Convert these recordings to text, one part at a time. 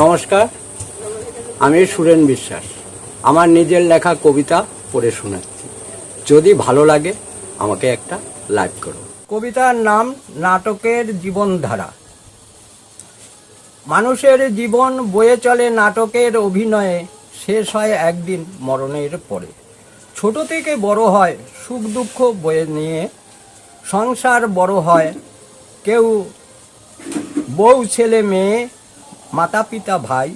নমস্কার, আমি সুরেন বিশ্বাস। আমার নিজের লেখা কবিতা পড়ে শোনাচ্ছি। যদি ভালো লাগে, আমাকে একটা লাইক করো। কবিতার নাম নাটকের জীবনধারা। মানুষের জীবন বয়ে চলে নাটকের অভিনয়ে, শেষ হয় একদিন মরণের পরে। ছোট থেকে বড় হয়, সুখ দুঃখ বয়ে নিয়ে। সংসার বড় হয়, কেউ বউ, ছেলে, মেয়ে মাতা পিতা ভাই,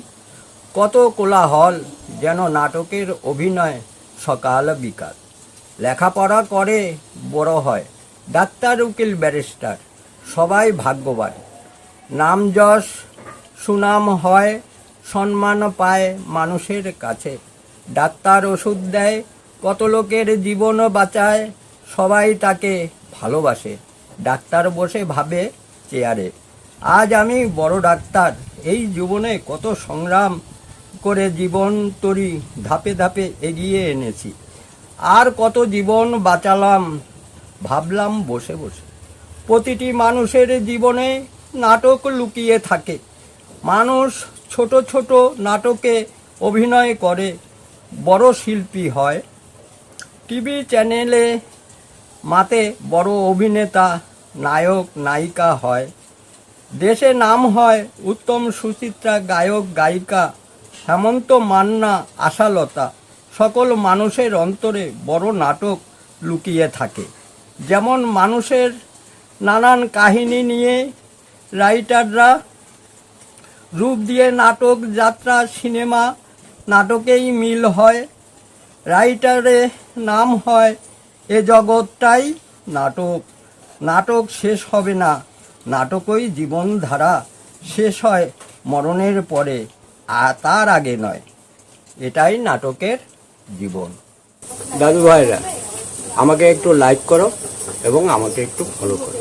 কত কোলাহল যেন নাটকের অভিনয় সকাল বিকাল। লেখাপড়া করে বড় হয়, ডাক্তার, উকিল, ব্যারিস্টার, সবাই ভাগ্যবান। নাম যশ, সুনাম হয়, সম্মান পায় মানুষের কাছে। ডাক্তার ওষুধ দেয়, কত লোকের জীবনও বাঁচায়, সবাই তাকে ভালোবাসে। ডাক্তার বসে ভাবে চেয়ারে, আজ আমি বড় ডাক্তার এই জীবনে কত সংগ্রাম করে জীবন তরি ধাপে ধাপে এগিয়ে এনেছি। আর কত জীবন বাঁচালাম, ভাবলাম বসে বসে। প্রতিটি মানুষের জীবনে নাটক লুকিয়ে থাকে। মানুষ ছোট ছোট নাটকে অভিনয় করে, বড় শিল্পী হয়। টিভি চ্যানেলে মাতে বড় অভিনেতা, নায়ক, নায়িকা হয়। দেশে নাম হয় উত্তম সুচিত্রা গায়ক, গায়িকা, হেমন্ত মান্না, আশালতা। সকল মানুষের অন্তরে বড় নাটক লুকিয়ে থাকে। যেমন মানুষের নানান কাহিনী নিয়ে রাইটাররা রূপ দিয়ে নাটক, যাত্রা, সিনেমা নাটকেই মিল হয়। রাইটারে নাম হয়, এ জগৎটাই নাটক। নাটক শেষ হবে না। নাটকই জীবনধারা শেষ হয় মরণের পরে আর তার আগে নয়। এটাই নাটকের জীবন। দাদু ভাইরা, আমাকে একটু লাইক করো এবং আমাকে একটু ফলো করো।